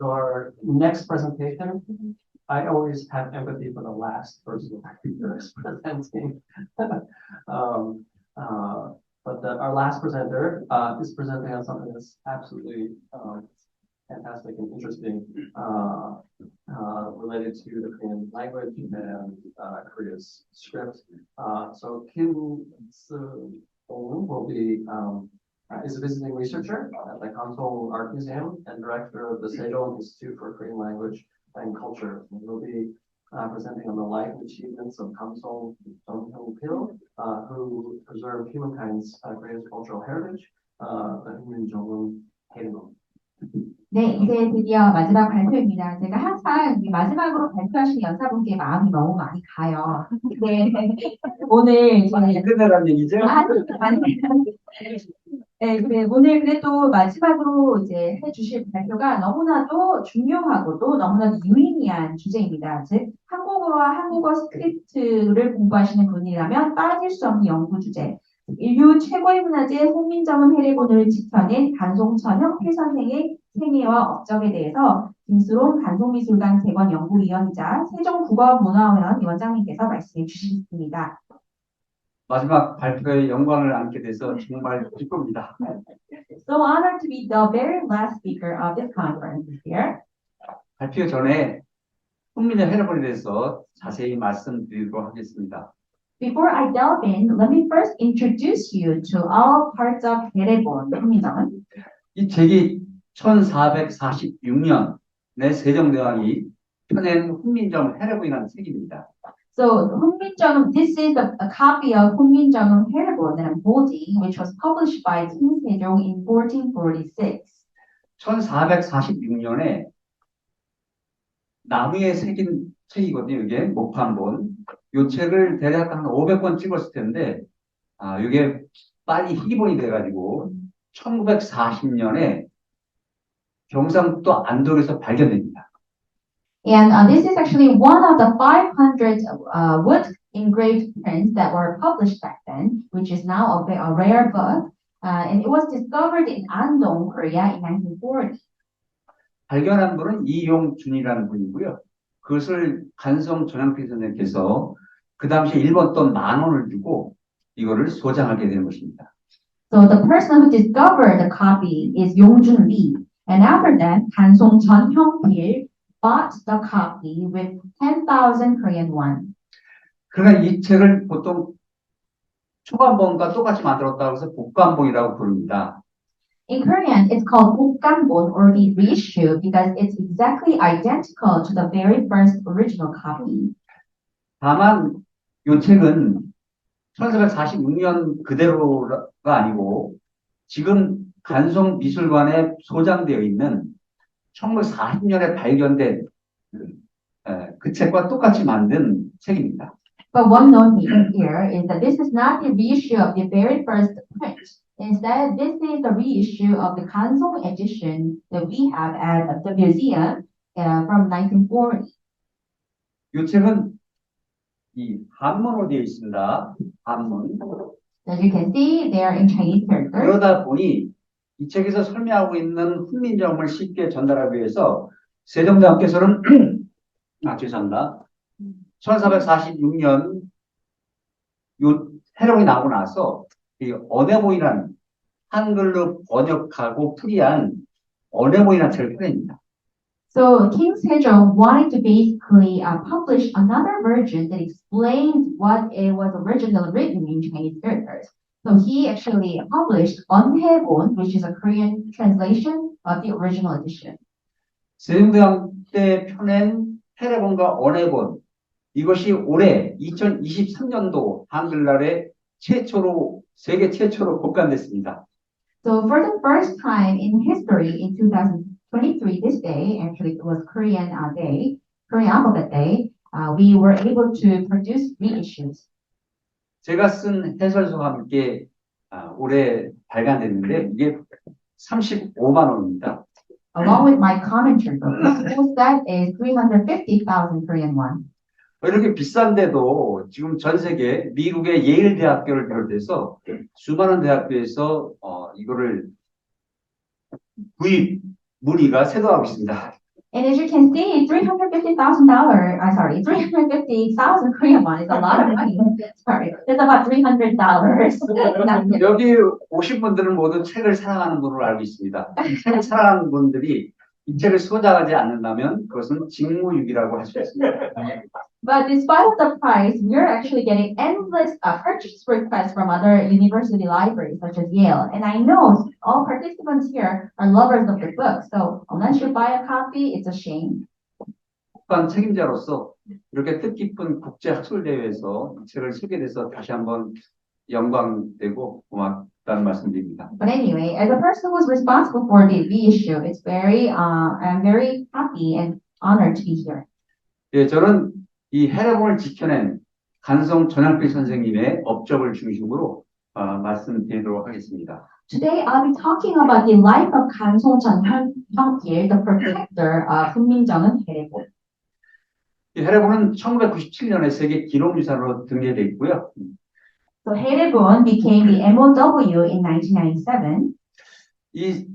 So our next presentation, I always have empathy for the last person who is presenting. Um, uh, but the, our last presenter, uh, is presenting on something that's absolutely, um, fantastic and interesting, uh, uh, related to the Korean language and, uh, Korea's script. Uh, so Kim Soo will be, um, is a visiting researcher at the Kansong Art Museum and director of the Sejong Institute for Korean Language and Culture. And He'll be uh, presenting on the life and achievements of Kansong Jonghyung Pil, uh, who preserved humankind's uh, greatest cultural heritage, uh, the Human Jongum Haenom. 네, 이제 드디어 마지막 발표입니다. 제가 항상 이 마지막으로 발표하신 연사분께 마음이 너무 많이 가요. 네, 오늘 저희 끝내란 얘기죠? 아, 아니, 네, 그래, 오늘 그래도 마지막으로 이제 해주실 발표가 너무나도 중요하고도 너무나도 유의미한 주제입니다. 즉, 한국어와 한국어 스크립트를 공부하시는 분이라면 빠질 수 없는 연구 주제. 인류 최고의 문화재 홍민정음 해례본을 지켜낸 간송천형 필선생의 생애와 업적에 대해서 김수롱 간송미술관 재건 연구위원이자 세종국어문화원 위원장님께서 말씀해 주시겠습니다. 마지막 발표에 영광을 안게 돼서 정말 기쁩니다. So honored to be the very last speaker of this conference this year. 발표 전에 훈민의 헤르본에 대해서 자세히 말씀드리도록 하겠습니다. Before I delve in, let me first introduce you to all parts of Herebon, 훈민정은. 이 책이 1446년에 세종대왕이 펴낸 훈민정 헤르본이라는 책입니다. So 훈민정음, this is a, a copy of 훈민정음 Herebon that I'm holding, which was published by King Sejong in 1446. 1446년에 나무에 새긴 책이거든요. 이게 목판본. 이 책을 대략 한 500권 찍었을 텐데, 아, 이게 빨리 희기본이 돼가지고 1940년에 경상북도 안동에서 발견됩니다. And uh, this is actually one of the 500 uh, wood engraved prints that were published back then, which is now a, a rare book. Uh, and it was discovered in Andong, Korea in 1940. 발견한 분은 이용준이라는 분이고요. 그것을 간성 전향필 선생님께서 그 당시에 일본 돈 만 원을 주고 이거를 소장하게 되는 것입니다. So the person who discovered the copy is Yongjun Lee. And after that, Hyung-pil bought the copy with 10,000 Korean won. 그러나 이 책을 보통 초간본과 똑같이 만들었다고 해서 복간본이라고 부릅니다. In Korean, it's called Bokganbon or the reissue because it's exactly identical to the very first original copy. 다만 이 책은 1446년 그대로가 아니고 지금 간송미술관에 소장되어 있는 1940년에 발견된 그, 에, 그 책과 똑같이 만든 책입니다. But one note here is that this is not the reissue of the very first print. Instead, this is the reissue of the Kansong edition that we have at the museum uh, from 1940. 이 책은 이 한문으로 되어 있습니다. 한문. As you can see, they are in Chinese characters. 그러다 보니 이 책에서 설명하고 있는 훈민정음을 쉽게 전달하기 위해서 세종대왕께서는 아 죄송합니다. 1446년 요 해룡이 나오고 나서 이 언해모이라는 한글로 번역하고 풀이한 언해모이라는 책을 펴냅니다. So King Sejong wanted to basically uh, publish another version that explained what it was originally written in Chinese characters. So he actually published Onhaebon, which is a Korean translation of the original edition. 세종대왕 때 펴낸 해례본과 언해본 이것이 올해 2023년도 한글날에 최초로 세계 최초로 복간됐습니다. So for the first time in history in 2023, this day, actually it was Korean uh, day, Korean Alphabet Day, uh, we were able to produce reissues. 제가 쓴 해설서와 함께 아, 올해 발간됐는데 이게 35만 원입니다. Along with my commentary book, the full set is 350,000 Korean won. 이렇게 비싼데도 지금 전 세계 미국의 예일 대학교를 비롯해서 수많은 대학교에서 어, 이거를 구입 문의가 쇄도하고 있습니다. And as you can see, three hundred fifty thousand dollar, uh, sorry, three hundred fifty thousand Korean won is a lot of money. Sorry, it's about three hundred dollars. 여기 오신 분들은 모두 책을 사랑하는 분으로 알고 있습니다. 이 책을 사랑하는 분들이 이 책을 소장하지 않는다면 그것은 직무유기라고 할 수 있습니다. But despite of the price, we're actually getting endless uh, purchase requests from other university libraries such as Yale. And I know all participants here are lovers of the book. So unless you buy a copy, it's a shame. 국방 책임자로서 이렇게 뜻깊은 국제 학술 대회에서 이 책을 쓰게 돼서 다시 한번 영광되고 고맙다는 말씀드립니다. But anyway, as a person who's responsible for the reissue, it's very, uh, I'm very happy and honored to be here. 예, 저는 이 헤레본을 지켜낸 간성 전학필 선생님의 업적을 중심으로 어, 말씀드리도록 하겠습니다. Today, I'll be talking about the life of Kansong Hyangil, the protector of 훈민정음 해리본. 이 헤레본은 1997년에 세계 기록유산으로 등재되어 있고요. So 해리본 became the MOW in 1997. 이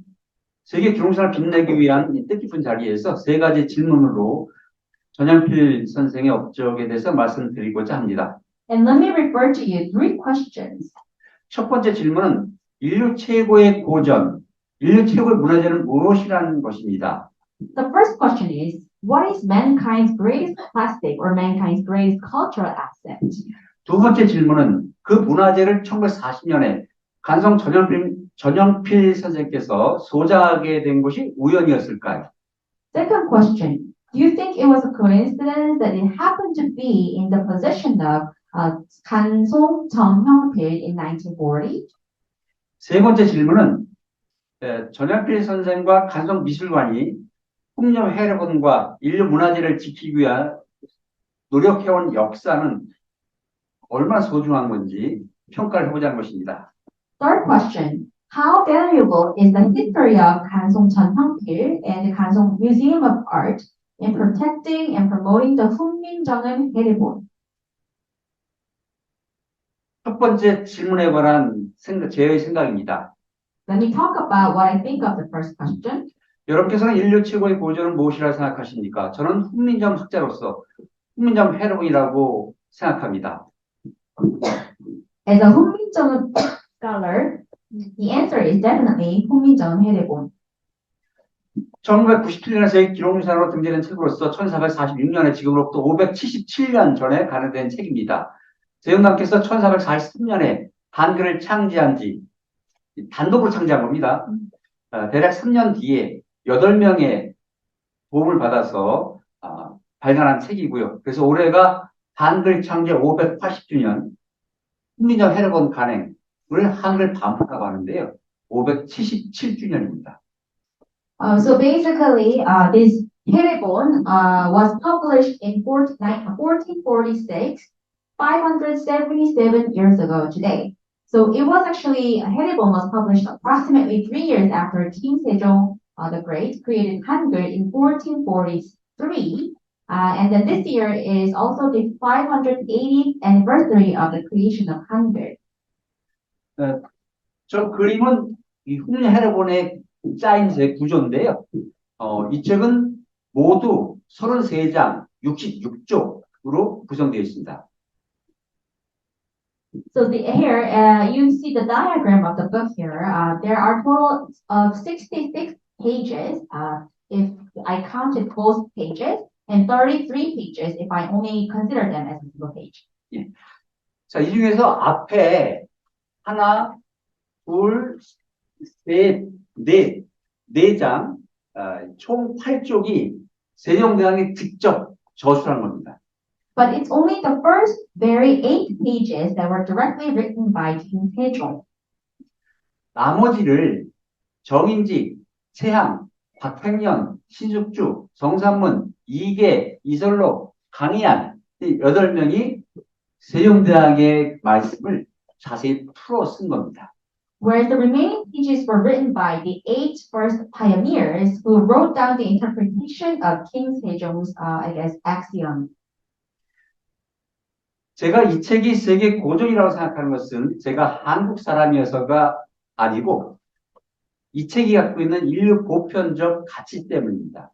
세계 기록유산을 빛내기 위한 이 뜻깊은 자리에서 세 가지 질문으로 전향필 선생의 업적에 대해서 말씀드리고자 합니다. And let me refer to you three questions. 첫 번째 질문은 인류 최고의 고전, 인류 최고의 문화재는 무엇이라는 것입니다. The first question is, what is mankind's greatest plastic or mankind's greatest cultural asset? 두 번째 질문은 그 문화재를 1940년에 간성 전영필, 전영필 선생께서 소장하게 된 것이 우연이었을까요? Second question, do you think it was a coincidence that it happened to be in the possession of uh, Kansong Jeonghyungpil in 1940? 세 번째 질문은 에, 전영필 선생과 간성 미술관이 풍년 해력원과 인류 문화재를 지키기 위한 노력해온 역사는 얼마나 소중한 건지 평가를 해보자는 것입니다. Third question, how valuable is the history of Kansong Jeonghyungpil and the Kansong Museum of Art in protecting and promoting the 훈민정음 해리본? 첫 번째 질문에 관한 생각, 제 생각입니다. Let me talk about what I think of the first question. 여러분께서는 인류 최고의 고전은 무엇이라 생각하십니까? 저는 훈민정 학자로서 훈민정 해로이라고 생각합니다. As a 훈민정음 scholar, the answer is definitely 훈민정음 해리본. 1997년에 세계 기록유산으로 등재된 책으로서 1446년에 지금으로부터 577년 전에 가능된 책입니다. 재영남께서 1443년에 한글을 창제한 지 단독으로 창제한 겁니다. 어, 대략 3년 뒤에 8명의 도움을 받아서 어, 발간한 책이고요. 그래서 올해가 한글 창제 580주년 훈민정 해력원 간행을 한글 반포라고 하는데요. 577주년입니다. Uh, so basically, uh, this 해리본 uh, was published in 14, 1446, 577 years ago today. So it was actually, 해리본 was published approximately three years after King Sejong uh, the Great created Hangul in 1443. Uh, and then this year is also the 580th anniversary of the creation of Hangul. 저 그림은 이 훈민 해력원의 짜인 제 구조인데요. 어, 이 책은 모두 33장 66쪽으로 구성되어 있습니다. So the here, uh, you see the diagram of the book here. Uh, there are total of 66 pages, uh, if I counted both pages, and 33 pages if I only consider them as a single page. 자, 이 중에서 앞에 하나, 둘, 셋, 넷, 네 장, 아, 총 8쪽이 세종대왕이 직접 저술한 겁니다. But it's only the first very eight pages that were directly written by King Sejong. 나머지를 정인직, 최항, 박팽년, 신숙주, 정삼문, 이계, 이설록, 강희안 이 여덟 명이 세종대왕의 말씀을 자세히 풀어 쓴 겁니다. Whereas the remaining pages were written by the eight first pioneers who wrote down the interpretation of King Sejong's, uh, I guess, axiom. 제가 이 책이 세계 고전이라고 생각하는 것은 제가 한국 사람이어서가 아니고 이 책이 갖고 있는 인류 보편적 가치 때문입니다.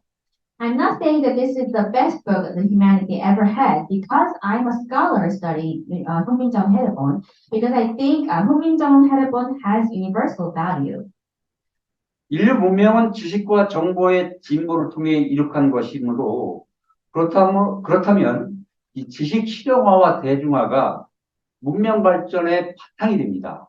I'm not saying that this is the best book that humanity ever had because I'm a scholar studying uh, 훈민정 해례본 because I think uh, 훈민정 해례본 has universal value. 인류 문명은 지식과 정보의 진보를 통해 이룩한 것이므로 그렇다면, 그렇다면 이 지식 실용화와 대중화가 문명 발전의 바탕이 됩니다.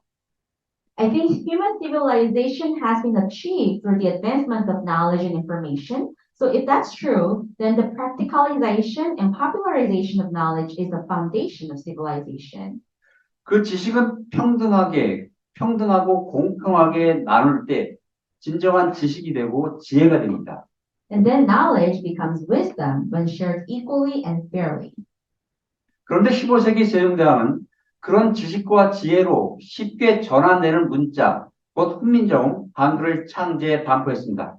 I think human civilization has been achieved through the advancement of knowledge and information. So if that's true, then the practicalization and popularization of knowledge is the foundation of civilization. 그 지식은 평등하게, 평등하고 공평하게 나눌 때 진정한 지식이 되고 지혜가 됩니다. And then knowledge becomes wisdom when shared equally and fairly. 그런데 15세기 세종대왕은 그런 지식과 지혜로 쉽게 전환되는 문자, 곧 훈민정, 한글을 창제해 반포했습니다.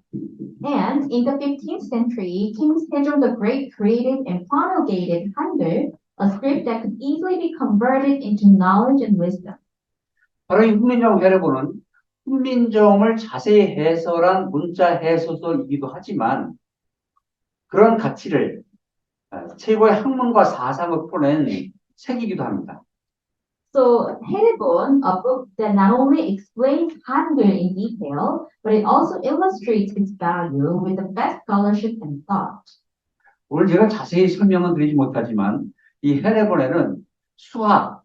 And in the 15th century, King Sejong the Great created and promulgated Hangul, a script that could easily be converted into knowledge and wisdom. 바로 이 훈민정 해례본은 훈민정을 자세히 해설한 문자 해소서이기도 하지만 그런 가치를 어, 최고의 학문과 사상을 풀어낸 책이기도 합니다. So Herebon, a book that not only explains Hangul in detail, but it also illustrates its value with the best scholarship and thought. 오늘 제가 자세히 설명은 드리지 못하지만 이 해례본에는 수학,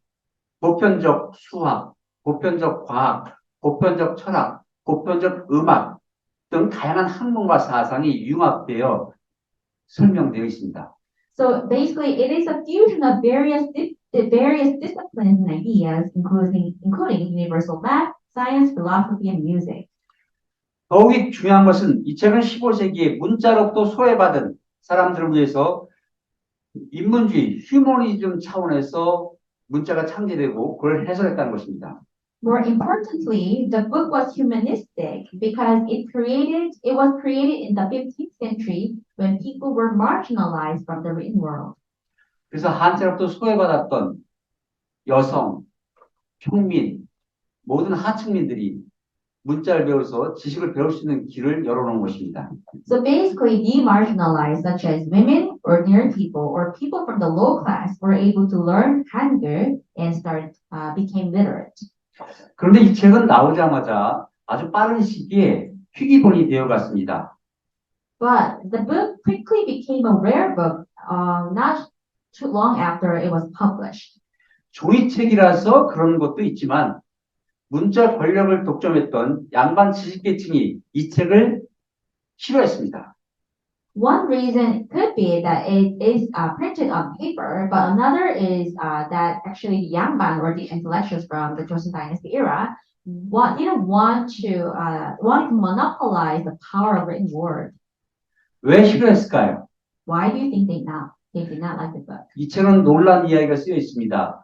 보편적 수학, 보편적 과학, 보편적 철학, 보편적 음악 등 다양한 학문과 사상이 융합되어 설명되어 있습니다. So basically, it is a fusion of various the various disciplines and ideas, including including universal math, science, philosophy, and music. 더욱이 중요한 것은 이 책은 15세기에 문자로부터 소외받은 사람들을 위해서 인문주의, 휴머니즘 차원에서 문자가 창제되고 그걸 해설했다는 것입니다. More importantly, the book was humanistic because it created it was created in the 15th century when people were marginalized from the written world. 그래서 한때로부터 소외받았던 여성, 평민, 모든 하층민들이 문자를 배워서 지식을 배울 수 있는 길을 열어놓은 것입니다. So basically, demarginalized, such as women, ordinary people, or people from the low class, were able to learn Hangul and start uh, became literate. 그런데 이 책은 나오자마자 아주 빠른 시기에 희귀본이 되어갔습니다. But the book quickly became a rare book, uh, not too long after it was published. 종이책이라서 그런 것도 있지만 문자 권력을 독점했던 양반 지식계층이 이 책을 싫어했습니다. One reason could be that it is uh, printed on paper, but another is uh, that actually Yangban or the intellectuals from the Joseon Dynasty era wa- didn't want to uh, want to monopolize the power of written word. 왜 싫어했을까요? Why do you think they not They did not like the book? 이 책은 놀란 이야기가 쓰여 있습니다.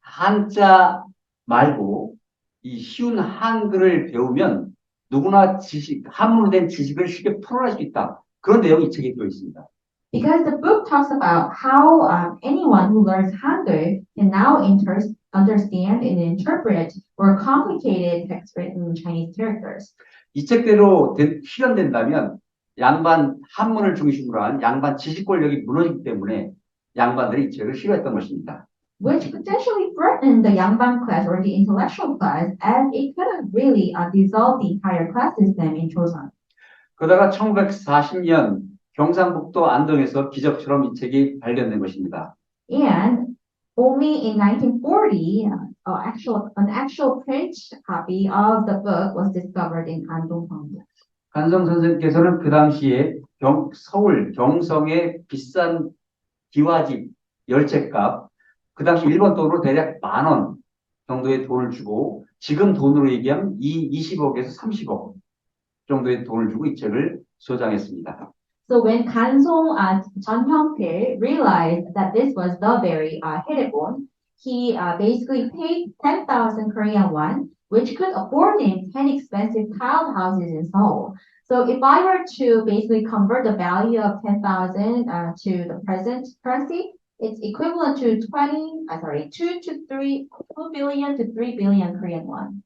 한자 말고 이 쉬운 한글을 배우면 누구나 지식, 한문으로 된 지식을 쉽게 풀어낼 수 있다. 그런 내용이 이 책에 들어 있습니다. Because the book talks about how um, anyone who learns Hangul can now inter- understand and interpret more complicated text-written Chinese characters. 이 책대로 된- 실현된다면 양반 한문을 중심으로 한 양반 지식 권력이 무너지기 때문에 양반들이 이 책을 싫어했던 것입니다. which potentially threatened the Yangban class or the intellectual class as it could have really uh, dissolved the entire class system in Joseon. 그러다가 1940년 경상북도 안동에서 기적처럼 이 책이 발견된 것입니다. And only in 1940, uh, uh, actual, an actual print copy of the book was discovered in Andong Gyeongbu. 간성 선생께서는 그 당시에 경- 서울 경성의 비싼 기와집 열채값 그 당시 일본 돈으로 대략 만 원 정도의 돈을 주고 지금 돈으로 얘기하면 이 20억에서 30억 정도의 돈을 주고 이 책을 소장했습니다. So when Kansong uh, Chun Hyung-pil realized that this was the very uh, Herebon, he uh, basically paid 10,000 Korean won, which could afford him 10 expensive tiled houses in Seoul. So if I were to basically convert the value of 10,000 uh, to the present currency, it's equivalent to 20, uh, sorry, 2 to 3, 2 billion to 3 billion Korean won.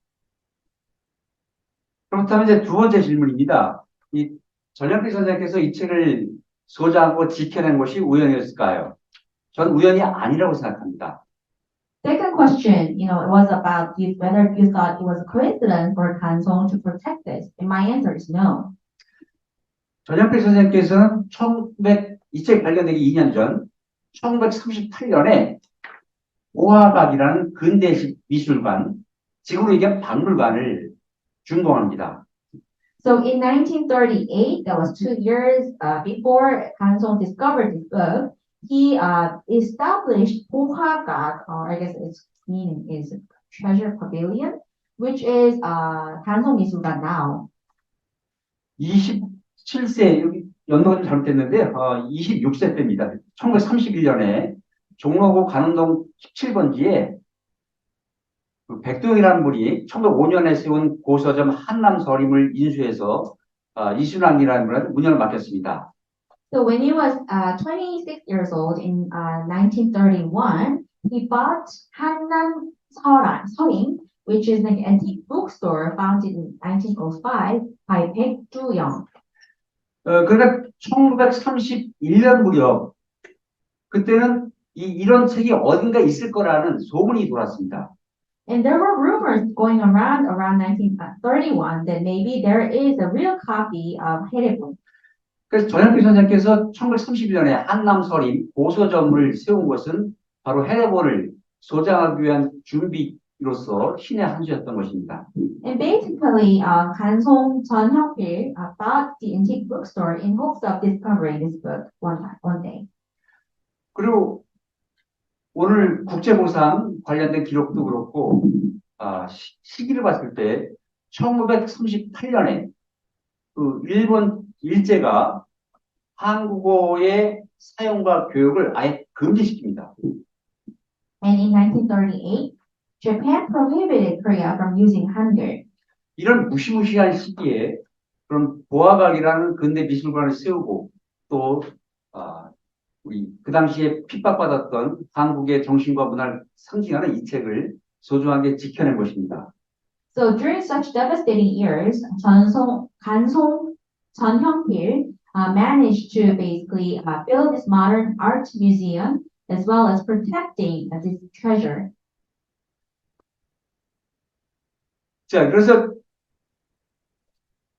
그렇다면 이제 두 번째 질문입니다. 이 전현필 선생님께서 이 책을 소장하고 지켜낸 것이 우연이었을까요? 전 우연이 아니라고 생각합니다. Question, you know, it was about you, whether you thought it was a coincidence for Kansong to protect this. And my answer is no. 전현필 선생님께서는 1900, 이책 발견되기 2년 전, 1938년에 오화각이라는 근대식 미술관, 지금으로 얘기하면 박물관을 준공합니다. So in 1938, that was two years uh, before Kansong discovered this book, he uh, established Pohagak, or I guess its meaning is treasure pavilion, which is uh, Kansong 미술관 now. 27세, 여기 연도가 좀 잘못됐는데, 어, 26세 때입니다. 1931년에 종로구 관운동 17번지에 그 백도영이라는 분이 1905년에 세운 고서점 한남서림을 인수해서 어, 이순왕이라는 분한테 문연을 맡겼습니다. So when he was uh, 26 years old in uh, 1931, he bought Hannan Seoran, Seoring, which is an antique bookstore founded in 1905 by Baek Du-young. 어, 그러니까 1931년 무렵 그때는 이, 이런 책이 어딘가 있을 거라는 소문이 돌았습니다. And there were rumors going around around 1931 that maybe there is a real copy of Herebon. 그래서 전현필 선생님께서 1931년에 한남서림 고서점을 세운 것은 바로 헤레본을 소장하기 위한 준비로서 신의 한 수였던 것입니다. And basically, uh, Chun Hyung-pil uh, bought the antique bookstore in hopes of discovering this book one, one day. 그리고 오늘 국제보상 관련된 기록도 그렇고 아, 시, 시기를 봤을 때 1938년에 그 일본 일제가 한국어의 사용과 교육을 아예 금지시킵니다. And in 1938, Japan prohibited Korea from using Hangul. 이런 무시무시한 시기에 그런 보아각이라는 근대 미술관을 세우고 또 아, 우리 그 당시에 핍박받았던 한국의 정신과 문화를 상징하는 이 책을 소중하게 지켜낸 것입니다. So during such devastating years, Jeonsong, Hyung-pil uh, managed to basically uh, build this modern art museum as well as protecting uh, this treasure. 자, 그래서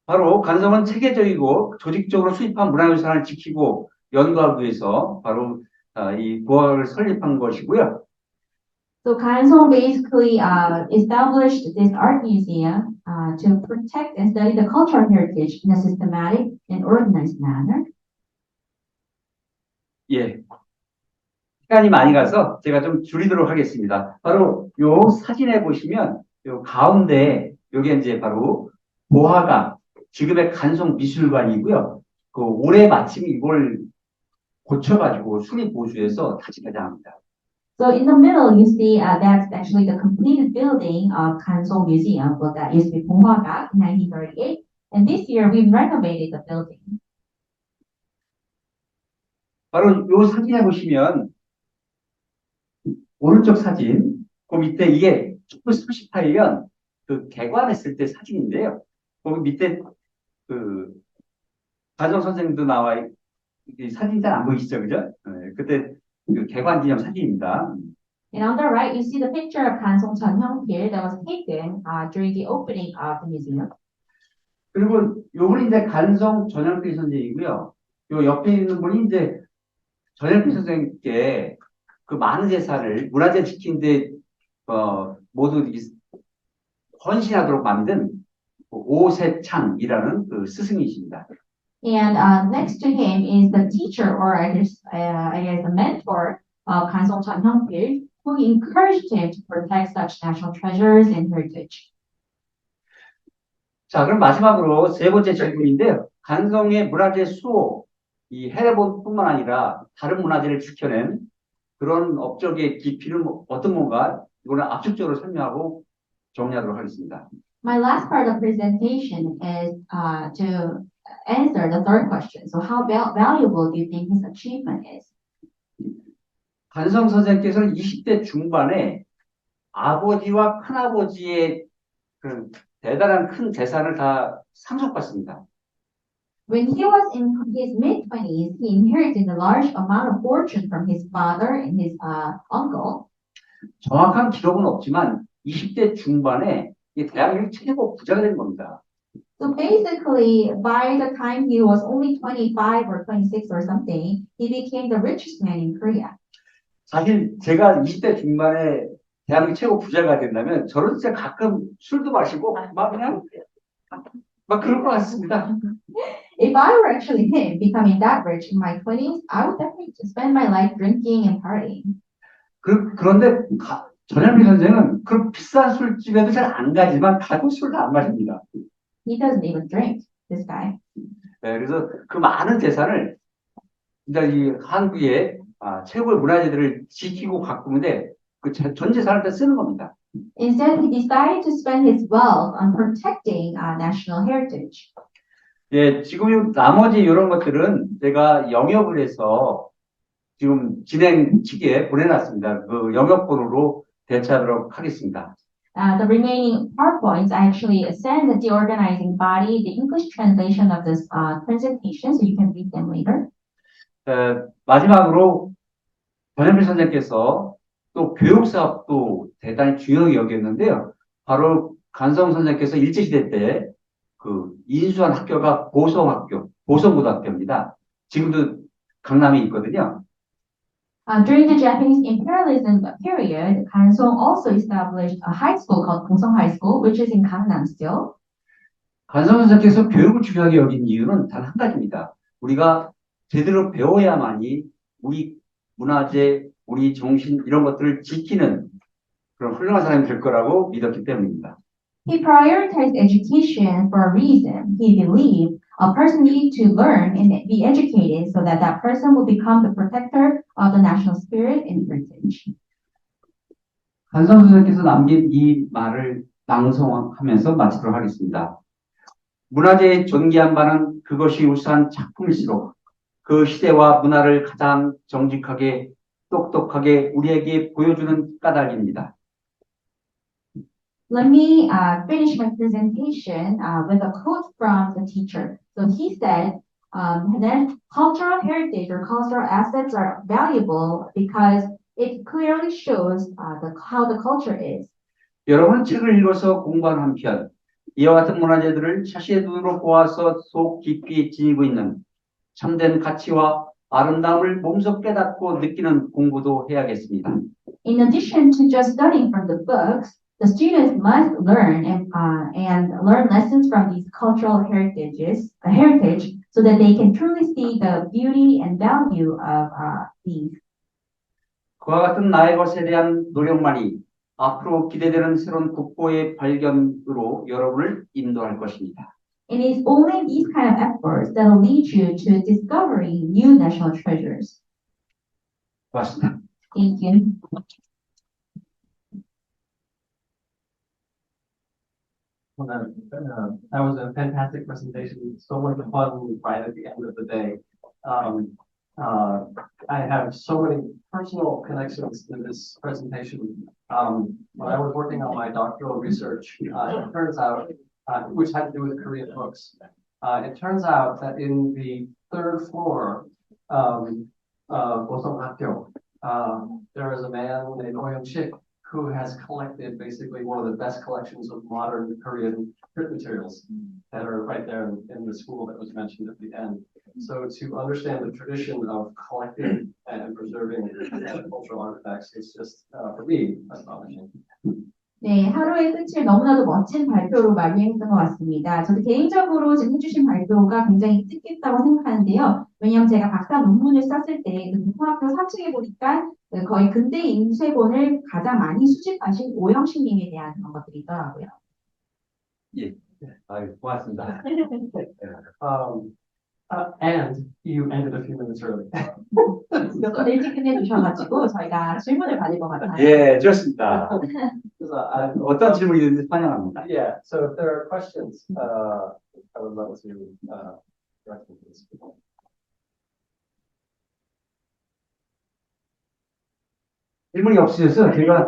바로 간성은 체계적이고 조직적으로 수입한 문화유산을 지키고 연구하기 위해서 바로 아, 이 보학을 설립한 것이고요. So Kansong basically uh, established this art museum uh, to protect and study the cultural heritage in a systematic and organized manner. 예. 시간이 많이 가서 제가 좀 줄이도록 하겠습니다. 바로 요 사진에 보시면 요 가운데 요게 이제 바로 보화가 지금의 간성 미술관이고요. 그 올해 마침 이걸 고쳐가지고 수립 보수해서 다시 개장합니다. So in the middle, you see uh, that's actually the completed building of Kansong Museum, but that used to be Ponghwagak in 1938. And this year, we've renovated the building. 바로 요 사진에 보시면 오른쪽 사진 그 밑에 이게 1938년 그 개관했을 때 사진인데요. 거기 밑에 그 가정 선생님도 나와 있- 이 사진 잘 안 보이시죠, 그죠? 네, 그때 그 개관 기념 사진입니다. And on the right, you see the picture of Kansong Chun Hyung-pil that was taken uh, during the opening of the museum. 그리고 요분이 이제 간성 전현필 선생이고요. 요 옆에 있는 분이 이제 전현필 선생님께 그 많은 재산을 문화재 지키는데 어, 모두 이- 헌신하도록 만든 그 오세창이라는 그 스승이십니다. And uh, next to him is the teacher, or I guess, uh, I guess the mentor Chun Hyung-pil, who encouraged him to protect such national treasures and heritage. 자, 그럼 마지막으로 세 번째 질문인데요. 간성의 문화재 수호, 이 해례본뿐만 아니라 다른 문화재를 지켜낸 그런 업적의 깊이는 뭐- 어떤 건가? 이거는 압축적으로 설명하고 정리하도록 하겠습니다. My last part of presentation is uh, to answer the third question. So how val- valuable do you think his achievement is? 간성 선생께서는 20대 중반에 아버지와 큰아버지의 그 대단한 큰 재산을 다 상속받습니다. When he was in his mid twenties, he inherited a large amount of fortune from his father and his uh, uncle. 정확한 기록은 없지만 20대 중반에 이 대한민국 최고 부자가 된 겁니다. So basically, by the time he was only 25 or 26 or something, he became the richest man in Korea. 사실 제가 20대 중반에 대한민국 최고 부자가 된다면 저는 진짜 가끔 술도 마시고 막 그냥 막 그럴 것 같습니다. If I were actually him, becoming that rich in my 20s, I would definitely spend my life drinking and partying. 그, 그런데 가- 전현미 선생은 그런 비싼 술집에도 잘 안 가지만 가도 술을 안 마십니다. He doesn't even drink, this guy. 네, 그래서 그 많은 재산을 진짜 이 한국의 아, 최고의 문화재들을 지키고 가꾸는데 그 전 재산을 다 쓰는 겁니다. Instead, he decided to spend his wealth on protecting uh, national heritage. 예, 지금 나머지 이런 것들은 제가 영역을 해서 지금 진행 측에 보내놨습니다. 그 영역번호로 대체하도록 하겠습니다. Uh, the remaining PowerPoints, I actually send the organizing body the English translation of this uh, presentation, so you can read them later. 에, 마지막으로 전현필 선생께서 또 교육 사업도 대단히 중요하게 여겼는데요. 바로 간성 선생께서 일제시대 때 그 인수한 학교가 보성학교, 보성고등학교입니다. 지금도 강남에 있거든요. Uh, during the Japanese imperialism period, Kansong also established a high school called Gongsong High School, which is in Gangnam still. 간성 선생께서 교육을 중요하게 여긴 이유는 단 한 가지입니다. 우리가 제대로 배워야만이 우리 문화재, 우리 정신 이런 것들을 지키는 그런 훌륭한 사람이 될 거라고 믿었기 때문입니다. He prioritized education for a reason. He believed a person needed to learn and be educated so that that person will become the protector of the national spirit and heritage. 간성 선생께서 남긴 이 말을 낭송하면서 마치도록 하겠습니다. 문화재의 존귀한 바는 그것이 우수한 작품일수록 그 시대와 문화를 가장 정직하게 똑똑하게 우리에게 보여주는 까닭입니다. Let me uh, finish my presentation uh, with a quote from the teacher. So he said um, that cultural heritage or cultural assets are valuable because it clearly shows uh, the, how the culture is. 여러분 책을 읽어서 공부한 한편 이와 같은 문화재들을 자신의 눈으로 보아서 속 깊이 지니고 있는 참된 가치와 아름다움을 몸소 깨닫고 느끼는 공부도 해야겠습니다. In addition to just studying from the books, the students must learn and, uh, and learn lessons from these cultural heritages, uh, heritage, so that they can truly see the beauty and value of uh, these. 그와 같은 나의 것에 대한 노력만이 앞으로 기대되는 새로운 국보의 발견으로 여러분을 인도할 것입니다. It is only these kind of efforts that will lead you to discovering new national treasures. Thank you. Uh, that was a fantastic presentation. So much fun right at the end of the day. Um, uh, I have so many personal connections to this presentation. Um, when I was working on my doctoral research, uh, it turns out uh, which had to do with Korean books. Uh, it turns out that in the third floor, um, uh, Gosong uh, there is a man named Oyeon Shik who has collected basically one of the best collections of modern Korean print materials that are right there in, in the school that was mentioned at the end. So to understand the tradition of collecting and preserving cultural artifacts is just, uh, for me, astonishing. 네, 하루의 끝을 너무나도 멋진 발표로 마무리했던 것 같습니다. 저도 개인적으로 지금 해주신 발표가 굉장히 뜻깊다고 생각하는데요. 왜냐하면 제가 박사 논문을 썼을 때그 고등학교 4층에 보니까 그 거의 근대 인쇄본을 가장 많이 수집하신 오영식님에 대한 그런 것들이 있더라고요. 아유, 고맙습니다. Um, uh, and you ended a few minutes early. 좀 일찍 끝내주셔가지고 저희가 질문을 받을 것 같아요. 예, 좋습니다. I- 어떤 질문이든지 환영합니다. Yeah, so if there are questions, uh, I would love to, uh, direct them to the speaker. 질문이 없으셔서 제가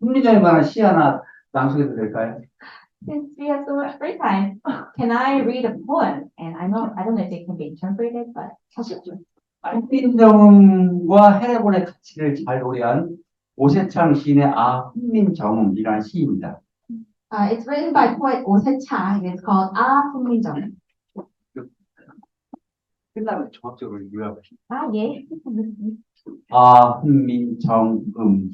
흥미자에 관한 시 하나 낭송해도 될까요? Since we have so much free time, can I read a poem? And I know, I don't know if it can be interpreted, but 훈민정음과 해례본의 가치를 잘 노래한 오세창 시인의 아 훈민정음이라는 시입니다. uh, it's written by poet Oh Se-chang. It's called Ah Hunminjeong. 끝나면 종합적으로 요약하십니다. 아, 예. 아, 훈민정음.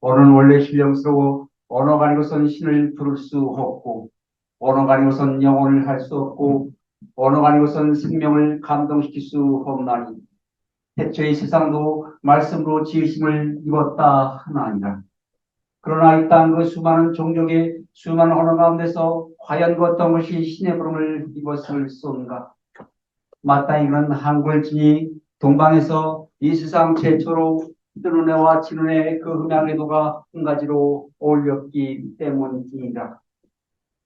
언어는 원래 신령스러워 언어가 아니고선 신을 부를 수 없고 언어가 아니고선 영혼을 할 수 없고 언어가 아니고선 생명을 감동시킬 수 없나니 태초의 세상도 말씀으로 지으심을 입었다 하나니라. 그러나 이 땅 그 수많은 종족의 수많은 언어 가운데서 과연 그 어떤 것이 신의 부름을 입었을 쏜가? 마땅히 그는 한글진이 동방에서 이 세상 최초로 뜨눈에와 치눈의 그 음양의 도가 한 가지로 어울렸기 때문이니라.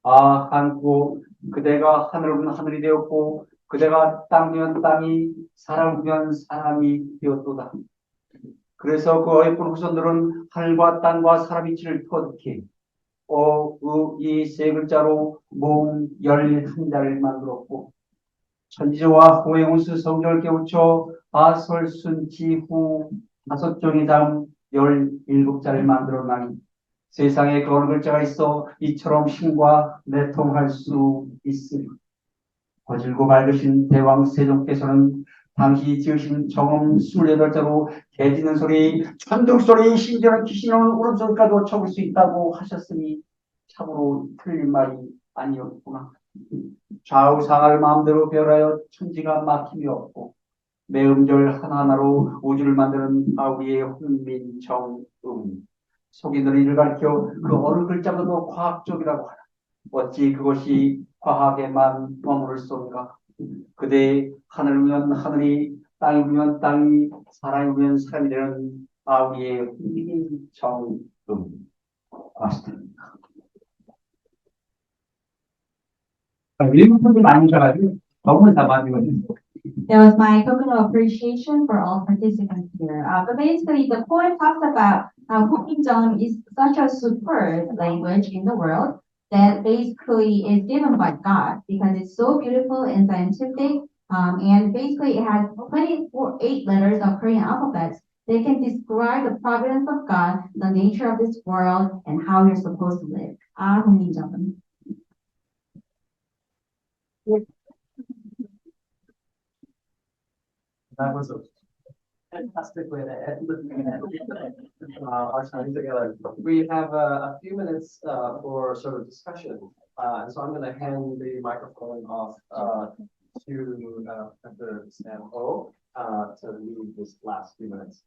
아, 한국, 그대가 하늘은 하늘이 되었고, 그대가 땅이면 땅이, 사람이면 사람이 되었도다. 그래서 그 어여쁜 후손들은 하늘과 땅과 사람 이치를 터득해, 어, 의, 이세 글자로 몸, 열, 한자를 만들었고, 천지와 호행운수 성경을 깨우쳐 아설순지후 다섯 종이 다음 열일곱 자를 만들어 나니 세상에 그 어느 글자가 있어 이처럼 신과 내통할 수 있으리. 거칠고 밝으신 대왕 세종께서는 당시 지으신 정음 28자로 개짖는 소리, 천둥 소리, 심지어는 귀신은 울음소리까지도 쳐볼 수 있다고 하셨으니 참으로 틀린 말이 아니었구나. 좌우 상하를 마음대로 배열하여 천지가 막힘이 없고 매음절 하나하나로 우주를 만드는 아우리의 훈민정음 속인들이 이를 가리켜 그 어느 글자보다도 과학적이라고 하나 어찌 그것이 과학에만 머무를 쏜가 그대 하늘이면 하늘이 땅이면 땅이 사람이면 사람이 되는 아우리의 훈민정음 맞습니다. 일본분이 많이 오셔가지고 너무 다 많이거든요. That was my token of appreciation for all participants here. Uh, but basically, the poem talks about how Hunminjeong is such a superb language in the world that basically is given by God because it's so beautiful and scientific. Um, and basically, it has 24, eight letters of Korean alphabets that can describe the providence of God, the nature of this world, and how you're supposed to live. Ah, Hunminjeong. That was a fantastic way to end uh, our time together. We have uh, a few minutes uh, for sort of discussion. Uh, and so I'm going to hand the microphone off uh, to uh, Professor Sam Ho uh, to lead this last few minutes.